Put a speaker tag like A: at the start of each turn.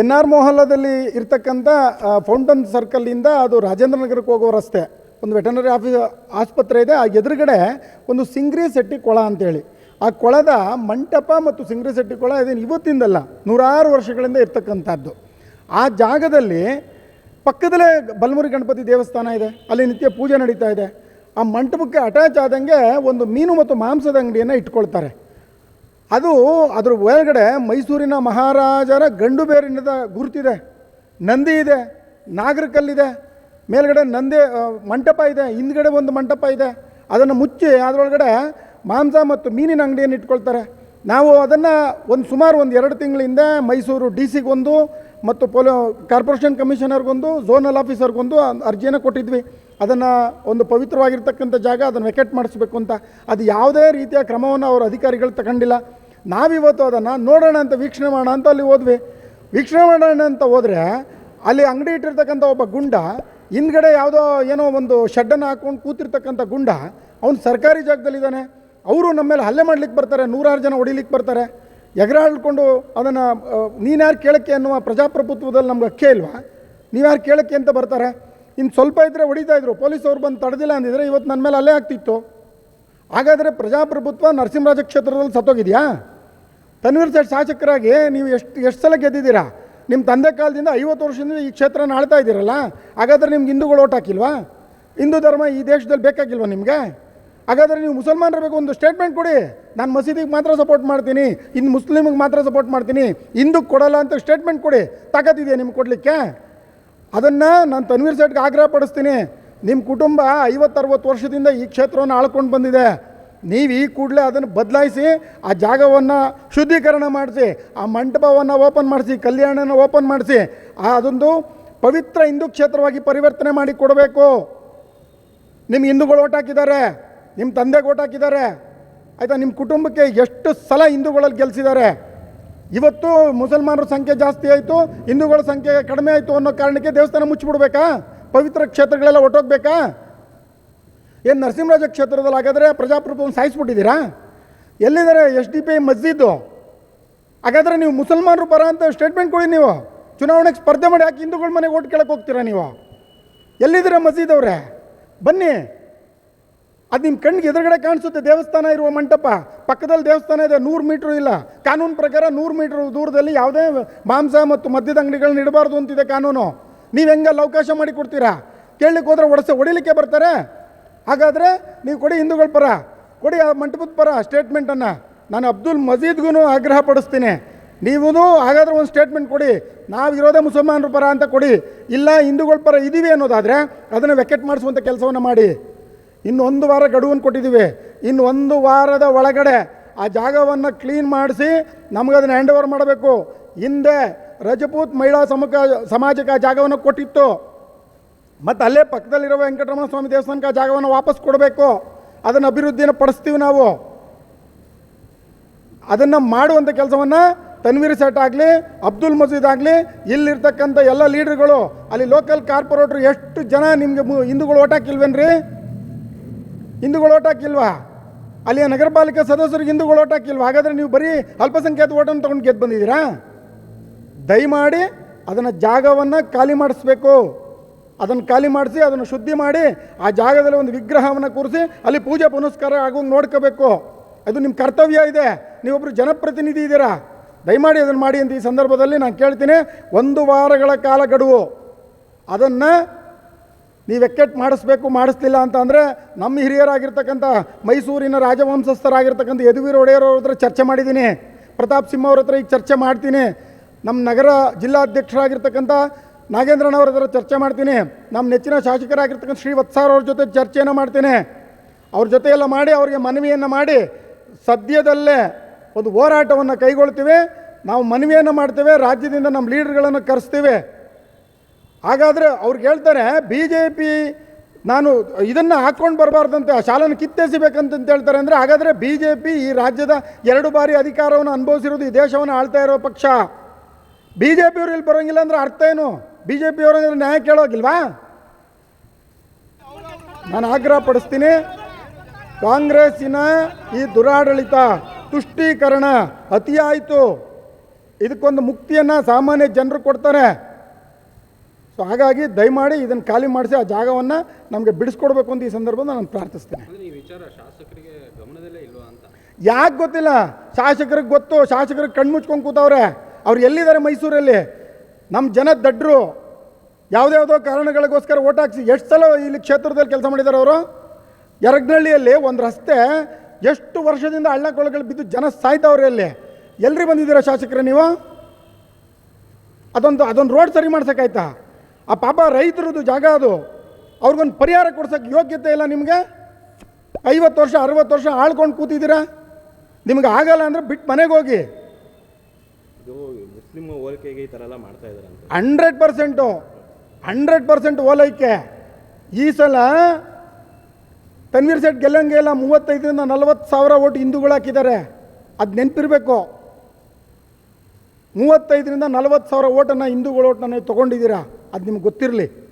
A: N R ಮೊಹಲ್ಲಾದಲ್ಲಿ ಇರ್ತಕ್ಕಂಥ fountain ಸರ್ಕಲ್ಲಿಂದ ಅದು ರಾಜೇಂದ್ರ ನಗರಕ್ಕೆ ಹೋಗೋ ರಸ್ತೆ, ಒಂದು ವೆಟನರಿ ಆಫೀಸ್, ಆಸ್ಪತ್ರೆ ಇದೆ. ಆ ಎದುರುಗಡೆ ಒಂದು ಸಿಂಗ್ರಿ ಸೆಟ್ಟಿ ಕೊಳ ಅಂತೇಳಿ. ಆ ಕೊಳದ ಮಂಟಪ ಮತ್ತು ಸಿಂಗ್ರಿ ಸೆಟ್ಟಿ ಕೊಳ ಇದೇನು ಇವತ್ತಿಂದಲ್ಲ, ನೂರಾರು ವರ್ಷಗಳಿಂದ ಇರ್ತಕ್ಕಂಥದ್ದು. ಆ ಜಾಗದಲ್ಲಿ ಪಕ್ಕದಲ್ಲೇ ಬಲಮುರಿ ಗಣಪತಿ ದೇವಸ್ಥಾನ ಇದೆ. ಅಲ್ಲಿ ನಿತ್ಯ ಪೂಜೆ ನಡೀತಾ ಇದೆ. ಆ ಮಂಟಪಕ್ಕೆ ಅಟ್ಯಾಚ್ ಆದಂಗೆ ಒಂದು ಮೀನು ಮತ್ತು ಮಾಂಸದ ಅಂಗಡಿಯನ್ನು ಇಟ್ಕೊಳ್ತಾರೆ. ಅದು ಅದ್ರ ಒಳಗಡೆ ಮೈಸೂರಿನ ಮಹಾರಾಜರ ಗಂಡು ಬೇರಿನದ ಗುರುತಿದೆ, ನಂದಿ ಇದೆ, ನಾಗರಕಲ್ಲಿದೆ, ಮೇಲ್ಗಡೆ ನಂದಿ ಮಂಟಪ ಇದೆ, ಹಿಂದ್ಗಡೆ ಒಂದು ಮಂಟಪ ಇದೆ. ಅದನ್ನು ಮುಚ್ಚಿ ಅದರೊಳಗಡೆ ಮಾಂಸ ಮತ್ತು ಮೀನಿನ ಅಂಗಡಿಯನ್ನು ಇಟ್ಕೊಳ್ತಾರೆ. ನಾವು ಅದನ್ನು ಒಂದು ಸುಮಾರು ಒಂದು ಎರಡು ತಿಂಗಳಿಂದ ಮೈಸೂರು ಡಿ ಸಿಗೊಂದು ಮತ್ತು ಪೊಲೋ ಕಾರ್ಪೊರೇಷನ್ ಕಮಿಷನರ್ಗೊಂದು, ಝೋನಲ್ ಆಫೀಸರ್ಗೊಂದು ಅರ್ಜಿಯನ್ನು ಕೊಟ್ಟಿದ್ವಿ. ಅದನ್ನು ಒಂದು ಪವಿತ್ರವಾಗಿರ್ತಕ್ಕಂಥ ಜಾಗ ಅದನ್ನು ವೆಕೆಟ್ ಮಾಡಿಸ್ಬೇಕು ಅಂತ. ಅದು ಯಾವುದೇ ರೀತಿಯ ಕ್ರಮವನ್ನು ಅವರು ಅಧಿಕಾರಿಗಳು ತಗೊಂಡಿಲ್ಲ. ನಾವಿವತ್ತು ಅದನ್ನು ನೋಡೋಣ ಅಂತ ವೀಕ್ಷಣೆ ಮಾಡೋಣ ಅಂತ ಅಲ್ಲಿ ಹೋದ್ವಿ. ವೀಕ್ಷಣೆ ಮಾಡೋಣ ಅಂತ ಹೋದರೆ ಅಲ್ಲಿ ಅಂಗಡಿ ಇಟ್ಟಿರ್ತಕ್ಕಂಥ ಒಬ್ಬ ಗುಂಡ, ಹಿಂದ್ಗಡೆ ಯಾವುದೋ ಏನೋ ಒಂದು ಶೆಡ್ಡನ್ನು ಹಾಕ್ಕೊಂಡು ಕೂತಿರ್ತಕ್ಕಂಥ ಗುಂಡ, ಅವನು ಸರ್ಕಾರಿ ಜಾಗದಲ್ಲಿದ್ದಾನೆ. ಅವರು ನಮ್ಮ ಮೇಲೆ ಹಲ್ಲೆ ಮಾಡ್ಲಿಕ್ಕೆ ಬರ್ತಾರೆ, ನೂರಾರು ಜನ ಹೊಡಿಲಿಕ್ಕೆ ಬರ್ತಾರೆ. ಎಗರಾಡ್ಕೊಂಡು ಅದನ್ನು ನೀನ್ಯಾರು ಕೇಳಕ್ಕೆ ಅನ್ನುವ ಪ್ರಜಾಪ್ರಭುತ್ವದಲ್ಲಿ ನಮ್ಗೆ ಅಕ್ಕೇ ಇಲ್ವಾ? ನೀವ್ಯಾರು ಕೇಳಕ್ಕೆ ಅಂತ ಬರ್ತಾರೆ? ಇನ್ನು ಸ್ವಲ್ಪ ಇದ್ದರೆ ಹೊಡಿತಾ ಇದ್ರು. ಪೊಲೀಸವ್ರು ಬಂದು ತಡೆದಿಲ್ಲ ಅಂದಿದ್ರೆ ಇವತ್ತು ನನ್ನ ಮೇಲೆ ಅಲ್ಲೇ ಆಗ್ತಿತ್ತು. ಹಾಗಾದರೆ ಪ್ರಜಾಪ್ರಭುತ್ವ ನರಸಿಂಹರಾಜ ಕ್ಷೇತ್ರದಲ್ಲಿ ಸತ್ತೋಗಿದೆಯಾ? ತನ್ವೀರ್ ಸೇಠ್ ಶಾಸಕರಾಗಿ ನೀವು ಎಷ್ಟು ಎಷ್ಟು ಸಲ ಗೆದ್ದಿದ್ದೀರಾ? ನಿಮ್ಮ ತಂದೆ ಕಾಲದಿಂದ ಐವತ್ತು ವರ್ಷದಿಂದ ಈ ಕ್ಷೇತ್ರನ ಆಳ್ತಾ ಇದ್ದೀರಲ್ಲ, ಹಾಗಾದರೆ ನಿಮ್ಗೆ ಹಿಂದೂಗಳು ಓಟ್ ಹಾಕಿಲ್ವಾ? ಹಿಂದೂ ಧರ್ಮ ಈ ದೇಶದಲ್ಲಿ ಬೇಕಾಗಿಲ್ವಾ ನಿಮಗೆ? ಹಾಗಾದರೆ ನೀವು ಮುಸಲ್ಮಾನರ ಬೇಕು, ಒಂದು ಸ್ಟೇಟ್ಮೆಂಟ್ ಕೊಡಿ. ನಾನು ಮಸೀದಿಗೆ ಮಾತ್ರ ಸಪೋರ್ಟ್ ಮಾಡ್ತೀನಿ ಇನ್ನು ಮುಸ್ಲಿಮಿಗೆ ಮಾತ್ರ ಸಪೋರ್ಟ್ ಮಾಡ್ತೀನಿ ಹಿಂದಕ್ಕೆ ಕೊಡಲ್ಲ ಅಂತ ಸ್ಟೇಟ್ಮೆಂಟ್ ಕೊಡಿ. ತಾಕತ್ತಿದೆಯಾ ನಿಮ್ಗೆ ಕೊಡಲಿಕ್ಕೆ? ಅದನ್ನು ನಾನು ತನ್ವೀರ್ ಸೇಟ್ಗೆ ಆಗ್ರಹ ಪಡಿಸ್ತೀನಿ ನಿಮ್ಮ ಕುಟುಂಬ ಐವತ್ತರವತ್ತು ವರ್ಷದಿಂದ ಈ ಕ್ಷೇತ್ರವನ್ನು ಆಳ್ಕೊಂಡು ಬಂದಿದೆ. ನೀವು ಈ ಕೂಡಲೇ ಅದನ್ನು ಬದಲಾಯಿಸಿ, ಆ ಜಾಗವನ್ನು ಶುದ್ಧೀಕರಣ ಮಾಡಿಸಿ, ಆ ಮಂಟಪವನ್ನು ಓಪನ್ ಮಾಡಿಸಿ, ಕಲ್ಯಾಣನ ಓಪನ್ ಮಾಡಿಸಿ, ಆ ಅದೊಂದು ಪವಿತ್ರ ಹಿಂದೂ ಕ್ಷೇತ್ರವಾಗಿ ಪರಿವರ್ತನೆ ಮಾಡಿ ಕೊಡಬೇಕು. ನಿಮ್ಮ ಹಿಂದೂಗಳು ಓಟ್ ಹಾಕಿದ್ದಾರೆ ನಿಮ್ಮ ತಂದೆಗೆ ಓಟ್ ಹಾಕಿದ್ದಾರೆ. ಆಯಿತಾ ನಿಮ್ಮ ಕುಟುಂಬಕ್ಕೆ ಎಷ್ಟು ಸಲ ಹಿಂದೂಗಳಲ್ಲಿ ಗೆಲ್ಲಿಸಿದ್ದಾರೆ ಇವತ್ತು ಮುಸಲ್ಮಾನರ ಸಂಖ್ಯೆ ಜಾಸ್ತಿ ಆಯಿತು, ಹಿಂದೂಗಳ ಸಂಖ್ಯೆ ಕಡಿಮೆ ಆಯಿತು ಅನ್ನೋ ಕಾರಣಕ್ಕೆ ದೇವಸ್ಥಾನ ಮುಚ್ಚಿಬಿಡ್ಬೇಕಾ? ಪವಿತ್ರ ಕ್ಷೇತ್ರಗಳೆಲ್ಲ ಒಟ್ಟೋಗ್ಬೇಕಾ? ಏನು ನರಸಿಂಹರಾಜ ಕ್ಷೇತ್ರದಲ್ಲಿ ಹಾಗಾದರೆ ಪ್ರಜಾಪ್ರಭುತ್ವವನ್ನು ಸಾಯಿಸ್ಬಿಟ್ಟಿದ್ದೀರಾ? ಎಲ್ಲಿದ್ದಾರೆ ಎಸ್ ಡಿ ಪಿ ಮಸ್ಜಿದ್ದು? ಹಾಗಾದರೆ ನೀವು ಮುಸಲ್ಮಾನರು ಬರ ಅಂತ ಸ್ಟೇಟ್ಮೆಂಟ್ ಕೊಡಿ ನೀವು. ಚುನಾವಣೆಗೆ ಸ್ಪರ್ಧೆ ಮಾಡಿ ಯಾಕೆ ಹಿಂದೂಗಳ ಮನೆಗೆ ಓಟ್ ಕೇಳಕ್ಕೆ ಹೋಗ್ತೀರಾ ನೀವು? ಎಲ್ಲಿದ್ದೀರಾ ಮಸೀದ್ ಅವರೇ? ಬನ್ನಿ. ಅದು ನಿಮ್ಮ ಕಣ್ಣಿಗೆ ಎದುರುಗಡೆ ಕಾಣಿಸುತ್ತೆ, ದೇವಸ್ಥಾನ ಇರುವ ಮಂಟಪ. ಪಕ್ಕದಲ್ಲಿ ದೇವಸ್ಥಾನ ಇದೆ, ನೂರು ಮೀಟ್ರ್ ಇಲ್ಲ. ಕಾನೂನು ಪ್ರಕಾರ ನೂರು ಮೀಟ್ರ್ ದೂರದಲ್ಲಿ ಯಾವುದೇ ಮಾಂಸ ಮತ್ತು ಮದ್ಯದ ಅಂಗಡಿಗಳನ್ನ ಇಡಬಾರ್ದು ಅಂತಿದೆ ಕಾನೂನು. ನೀವು ಹೆಂಗಲ್ಲಿ ಅವಕಾಶ ಮಾಡಿ ಕೊಡ್ತೀರಾ? ಕೇಳಲಿಕ್ಕೆ ಹೋದ್ರೆ ಒಡಸೆ ಹೊಡಿಲಿಕ್ಕೆ ಬರ್ತಾರೆ. ಹಾಗಾದರೆ ನೀವು ಕೊಡಿ ಹಿಂದೂಗಳ ಪರ. ಕೊಡಿ ಆ ಮಂಟಪದ ಪರ ಸ್ಟೇಟ್ಮೆಂಟನ್ನು ನಾನು ಅಬ್ದುಲ್ ಮಜೀದ್ಗೂ ಆಗ್ರಹ ಪಡಿಸ್ತೀನಿ. ನೀವು ಹಾಗಾದ್ರೆ ಒಂದು ಸ್ಟೇಟ್ಮೆಂಟ್ ಕೊಡಿ. ನಾವು ಇರೋದೇ ಮುಸಲ್ಮಾನರ ಪರ ಅಂತ ಕೊಡಿ. ಇಲ್ಲ ಹಿಂದೂಗಳ ಪರ ಇದ್ದೀವಿ ಅನ್ನೋದಾದರೆ ಅದನ್ನು ವೆಕೆಟ್ ಮಾಡಿಸುವಂಥ ಕೆಲಸವನ್ನು ಮಾಡಿ. ಇನ್ನು ಒಂದು ವಾರ ಗಡುವನ್ನು ಕೊಟ್ಟಿದ್ದೀವಿ. ಇನ್ನೊಂದು ವಾರದ ಒಳಗಡೆ ಆ ಜಾಗವನ್ನು ಕ್ಲೀನ್ ಮಾಡಿಸಿ ನಮಗೆ ಅದನ್ನು ಹ್ಯಾಂಡ್ ಓವರ್ ಮಾಡಬೇಕು. ಹಿಂದೆ ರಜಪೂತ್ ಮಹಿಳಾ ಸಮುಖ, ಸಮಾಜಕ್ಕೆ ಆ ಜಾಗವನ್ನು ಕೊಟ್ಟಿತ್ತು. ಮತ್ತು ಅಲ್ಲೇ ಪಕ್ಕದಲ್ಲಿರೋ ವೆಂಕಟರಮಣ ಸ್ವಾಮಿ ದೇವಸ್ಥಾನಕ್ಕೆ ಆ ಜಾಗವನ್ನು ವಾಪಸ್ ಕೊಡಬೇಕು. ಅದನ್ನು ಅಭಿವೃದ್ಧಿಯನ್ನು ಪಡಿಸ್ತೀವಿ ನಾವು. ಅದನ್ನು ಮಾಡುವಂಥ ಕೆಲಸವನ್ನು ತನ್ವೀರ್ ಸೆಟ್ ಆಗಲಿ, ಅಬ್ದುಲ್ ಮಜೀದ್ ಆಗಲಿ, ಇಲ್ಲಿರ್ತಕ್ಕಂಥ ಎಲ್ಲ ಲೀಡರ್ಗಳು ಅಲ್ಲಿ ಲೋಕಲ್ ಕಾರ್ಪೊರೇಟ್ರು ಎಷ್ಟು ಜನ ನಿಮಗೆ ಹಿಂದೂಗಳು ಓಟ್ ಹಾಕಿಲ್ವೇನ್ರಿ? ಹಿಂದೂಗಳು ಓಟ್ ಹಾಕಿಲ್ವಾ? ಅಲ್ಲಿಯ ನಗರ ಪಾಲಿಕೆ ಸದಸ್ಯರಿಗೆ ಹಿಂದೂಗಳು ಓಟ್ ಹಾಕಿಲ್ವಾ? ಹಾಗಾದರೆ ನೀವು ಬರೀ ಅಲ್ಪಸಂಖ್ಯಾತ ಓಟನ್ನು ತೊಗೊಂಡು ಗೆದ್ದು ಬಂದಿದ್ದೀರಾ? ದಯಮಾಡಿ ಅದನ್ನು ಜಾಗವನ್ನು ಖಾಲಿ ಮಾಡಿಸ್ಬೇಕು. ಅದನ್ನು ಖಾಲಿ ಮಾಡಿಸಿ, ಅದನ್ನು ಶುದ್ಧಿ ಮಾಡಿ, ಆ ಜಾಗದಲ್ಲಿ ಒಂದು ವಿಗ್ರಹವನ್ನು ಕೂರಿಸಿ, ಅಲ್ಲಿ ಪೂಜೆ ಪುನಸ್ಕಾರ ಆಗೋಂಗೆ ನೋಡ್ಕೋಬೇಕು. ಅದು ನಿಮ್ಮ ಕರ್ತವ್ಯ ಇದೆ. ನೀವೊಬ್ಬರು ಜನಪ್ರತಿನಿಧಿ ಇದ್ದೀರಾ? ದಯಮಾಡಿ ಅದನ್ನು ಮಾಡಿ ಅಂತ ಈ ಸಂದರ್ಭದಲ್ಲಿ ನಾನು ಕೇಳ್ತೀನಿ. ಒಂದು ವಾರಗಳ ಕಾಲ ಗಡುವು. ಅದನ್ನು ನೀವು ಎಕ್ಕೆಟ್ ಮಾಡಿಸ್ಬೇಕು, ಮಾಡಿಸ್ಲಿಲ್ಲ ಅಂತ ಅಂದರೆ ನಮ್ಮ ಹಿರಿಯರಾಗಿರ್ತಕ್ಕಂಥ ಮೈಸೂರಿನ ರಾಜವಂಶಸ್ಥರಾಗಿರ್ತಕ್ಕಂಥ ಯದುವೀರ್ ಒಡೆಯರ್ ಅವ್ರ ಹತ್ರ ಚರ್ಚೆ ಮಾಡಿದ್ದೀನಿ. ಪ್ರತಾಪ್ ಸಿಂಹ ಅವ್ರ ಹತ್ರ ಈಗ ಚರ್ಚೆ ಮಾಡ್ತೀನಿ. ನಮ್ಮ ನಗರ ಜಿಲ್ಲಾಧ್ಯಕ್ಷರಾಗಿರ್ತಕ್ಕಂಥ ನಾಗೇಂದ್ರನವ್ರ ಹತ್ರ ಚರ್ಚೆ ಮಾಡ್ತೀನಿ. ನಮ್ಮ ನೆಚ್ಚಿನ ಶಾಸಕರಾಗಿರ್ತಕ್ಕಂಥ ಶ್ರೀ ವತ್ಸಾರ್ ಅವ್ರ ಜೊತೆ ಚರ್ಚೆಯನ್ನು ಮಾಡ್ತೀನಿ. ಅವ್ರ ಜೊತೆಯೆಲ್ಲ ಮಾಡಿ ಅವ್ರಿಗೆ ಮನವಿಯನ್ನು ಮಾಡಿ ಸದ್ಯದಲ್ಲೇ ಒಂದು ಹೋರಾಟವನ್ನು ಕೈಗೊಳ್ತೀವಿ. ನಾವು ಮನವಿಯನ್ನು ಮಾಡ್ತೇವೆ. ರಾಜ್ಯದಿಂದ ನಮ್ಮ ಲೀಡರ್ಗಳನ್ನು ಕರೆಸ್ತೀವಿ. ಹಾಗಾದರೆ ಅವ್ರಿಗೆ ಹೇಳ್ತಾರೆ, ಬಿ ಜೆ ಪಿ ನಾನು ಇದನ್ನು ಹಾಕ್ಕೊಂಡು ಬರಬಾರ್ದಂತೆ, ಆ ಶಾಲೆನ ಕಿತ್ತೆಸಿಬೇಕಂತ ಹೇಳ್ತಾರೆ ಅಂದರೆ, ಹಾಗಾದರೆ ಬಿ ಜೆ ಪಿ ಈ ರಾಜ್ಯದ ಎರಡು ಬಾರಿ ಅಧಿಕಾರವನ್ನು ಅನುಭವಿಸಿರೋದು ಈ ದೇಶವನ್ನು ಆಳ್ತಾ ಇರೋ ಪಕ್ಷ. ಬಿ ಜೆ ಪಿಯವರು ಇಲ್ಲಿ ಬರೋಂಗಿಲ್ಲ ಅಂದ್ರೆ ಅರ್ಥ ಏನು? ಬಿ ಜೆ ಪಿಯವರು ನ್ಯಾಯ ಕೇಳೋಗಿಲ್ವಾ ನಾನು ಆಗ್ರಹ ಪಡಿಸ್ತೀನಿ ಕಾಂಗ್ರೆಸ್ಸಿನ ಈ ದುರಾಡಳಿತ, ತುಷ್ಟೀಕರಣ ಅತಿಯಾಯಿತು. ಇದಕ್ಕೊಂದು ಮುಕ್ತಿಯನ್ನು ಸಾಮಾನ್ಯ ಜನರು ಕೊಡ್ತಾರೆ. ಸೊ ಹಾಗಾಗಿ ದಯಮಾಡಿ ಇದನ್ನು ಖಾಲಿ ಮಾಡಿಸಿ ಆ ಜಾಗವನ್ನು ನಮಗೆ ಬಿಡಿಸ್ಕೊಡ್ಬೇಕು ಅಂತ ಈ ಸಂದರ್ಭದಲ್ಲಿ ನಾನು ಪ್ರಾರ್ಥಿಸ್ತೇನೆ. ಯಾಕೆ ಗೊತ್ತಿಲ್ಲ? ಶಾಸಕರಿಗೆ ಗೊತ್ತು ಶಾಸಕರಿಗೆ ಕಣ್ಮುಚ್ಕೊಂಡು ಕೂತವ್ರೆ. ಅವ್ರು ಎಲ್ಲಿದ್ದಾರೆ ಮೈಸೂರಲ್ಲಿ? ನಮ್ಮ ಜನ ದಡ್ರು. ಯಾವುದ್ಯಾವುದೋ ಕಾರಣಗಳಿಗೋಸ್ಕರ ಓಟ್ ಹಾಕ್ಸಿ ಎಷ್ಟು ಸಲ ಇಲ್ಲಿ ಕ್ಷೇತ್ರದಲ್ಲಿ ಕೆಲಸ ಮಾಡಿದ್ದಾರೆ ಅವರು? ಯರಗ್ನಳ್ಳಿಯಲ್ಲಿ ಒಂದು ರಸ್ತೆ ಎಷ್ಟು ವರ್ಷದಿಂದ ಹಳ್ಳ ಕೊಳಗಳು ಬಿದ್ದು ಜನ ಸಾಯ್ತಾವ್ರೆ ಅಲ್ಲಿ. ಎಲ್ರಿ ಬಂದಿದ್ದೀರಾ ಶಾಸಕರೇ ನೀವು? ಅದೊಂದು ಅದೊಂದು ರೋಡ್ ಸರಿ ಮಾಡ್ಸೋಕ್ಕಾಯ್ತಾ? ಆ ಪಾಪ ರೈತರದ್ದು ಜಾಗ ಅದು. ಅವ್ರಿಗೊಂದು ಪರಿಹಾರ ಕೊಡ್ಸೋಕ್ಕೆ ಯೋಗ್ಯತೆ ಇಲ್ಲ ನಿಮಗೆ? ಐವತ್ತು ವರ್ಷ ಅರವತ್ತು ವರ್ಷ ಆಳ್ಕೊಂಡು ಕೂತಿದ್ದೀರಾ? ನಿಮ್ಗೆ ಆಗಲ್ಲ ಅಂದರೆ ಬಿಟ್ಟು ಮನೆಗೆ ಹೋಗಿ.
B: ಎಲ್ಲ
A: ಹಂಡ್ರೆಡ್ ಪರ್ಸೆಂಟು ಹಂಡ್ರೆಡ್ ಪರ್ಸೆಂಟ್ ಓಲೈಕೆ. ಈ ಸಲ ತನ್ವೀರ್ ಸೇಠ್ ಗೆಲ್ಲಂಗೆ ಇಲ್ಲ ಮೂವತ್ತೈದರಿಂದ ನಲವತ್ತು ಸಾವಿರ ಓಟ್ ಹಿಂದೂಗಳು ಹಾಕಿದ್ದಾರೆ. ಅದು ನೆನಪಿರಬೇಕು. ಮೂವತ್ತೈದರಿಂದ ನಲವತ್ತು ಸಾವಿರ ಓಟನ್ನು ಹಿಂದೂಗಳು ಓಟನ್ನು ನೀವು ತೊಗೊಂಡಿದ್ದೀರಾ? ಅದು ನಿಮ್ಗೆ ಗೊತ್ತಿರಲಿ.